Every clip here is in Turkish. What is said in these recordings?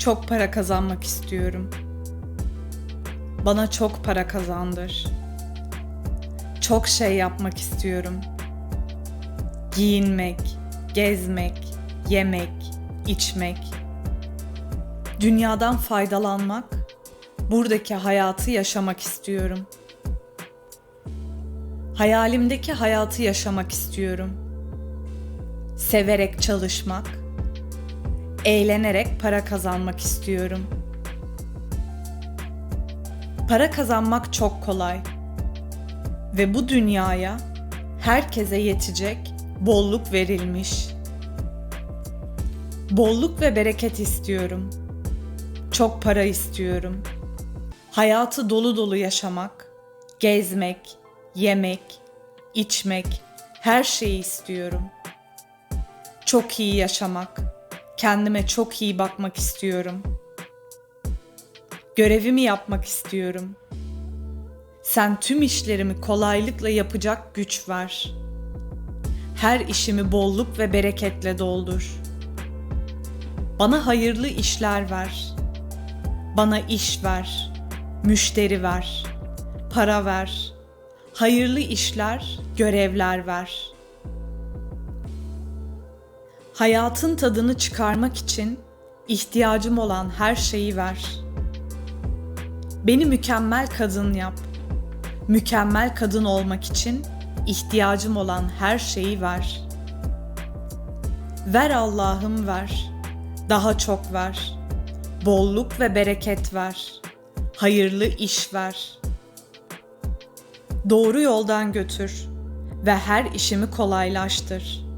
Çok para kazanmak istiyorum. Bana çok para kazandır. Çok şey yapmak istiyorum. Giyinmek, gezmek, yemek, içmek. Dünyadan faydalanmak, buradaki hayatı yaşamak istiyorum. Hayalimdeki hayatı yaşamak istiyorum. Severek çalışmak, eğlenerek para kazanmak istiyorum. Para kazanmak çok kolay ve bu dünyaya herkese yetecek bolluk verilmiş. Bolluk ve bereket istiyorum. Çok para istiyorum. Hayatı dolu dolu yaşamak, gezmek, yemek, içmek, her şeyi istiyorum. Çok iyi yaşamak, kendime çok iyi bakmak istiyorum. Görevimi yapmak istiyorum. Sen tüm işlerimi kolaylıkla yapacak güç ver. Her işimi bolluk ve bereketle doldur. Bana hayırlı işler ver. Bana iş ver, müşteri ver, para ver. Hayırlı işler, görevler ver.'' Hayatın tadını çıkarmak için ihtiyacım olan her şeyi ver. Beni mükemmel kadın yap. Mükemmel kadın olmak için ihtiyacım olan her şeyi ver. Ver Allah'ım ver. Daha çok ver. Bolluk ve bereket ver. Hayırlı iş ver. Doğru yoldan götür ve her işimi kolaylaştır.''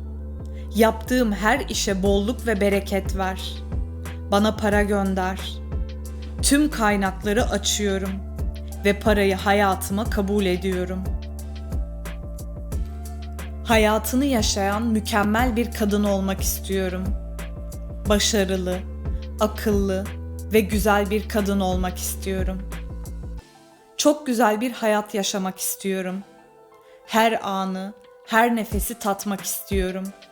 Yaptığım her işe bolluk ve bereket ver. Bana para gönder. Tüm kaynakları açıyorum ve parayı hayatıma kabul ediyorum. Hayatını yaşayan mükemmel bir kadın olmak istiyorum. Başarılı, akıllı ve güzel bir kadın olmak istiyorum. Çok güzel bir hayat yaşamak istiyorum. Her anı, her nefesi tatmak istiyorum.''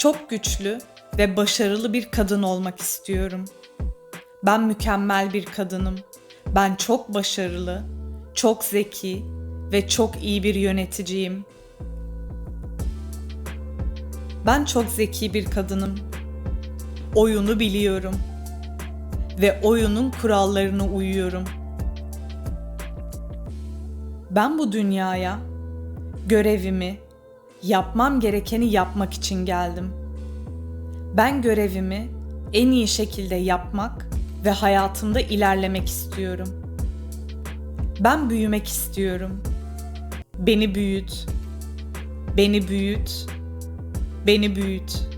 Çok güçlü ve başarılı bir kadın olmak istiyorum. Ben mükemmel bir kadınım. Ben çok başarılı, çok zeki ve çok iyi bir yöneticiyim. Ben çok zeki bir kadınım. Oyunu biliyorum ve oyunun kurallarına uyuyorum. Ben bu dünyaya görevimi, yapmam gerekeni yapmak için geldim. Ben görevimi en iyi şekilde yapmak ve hayatımda ilerlemek istiyorum. Ben büyümek istiyorum. Beni büyüt. Beni büyüt. Beni büyüt.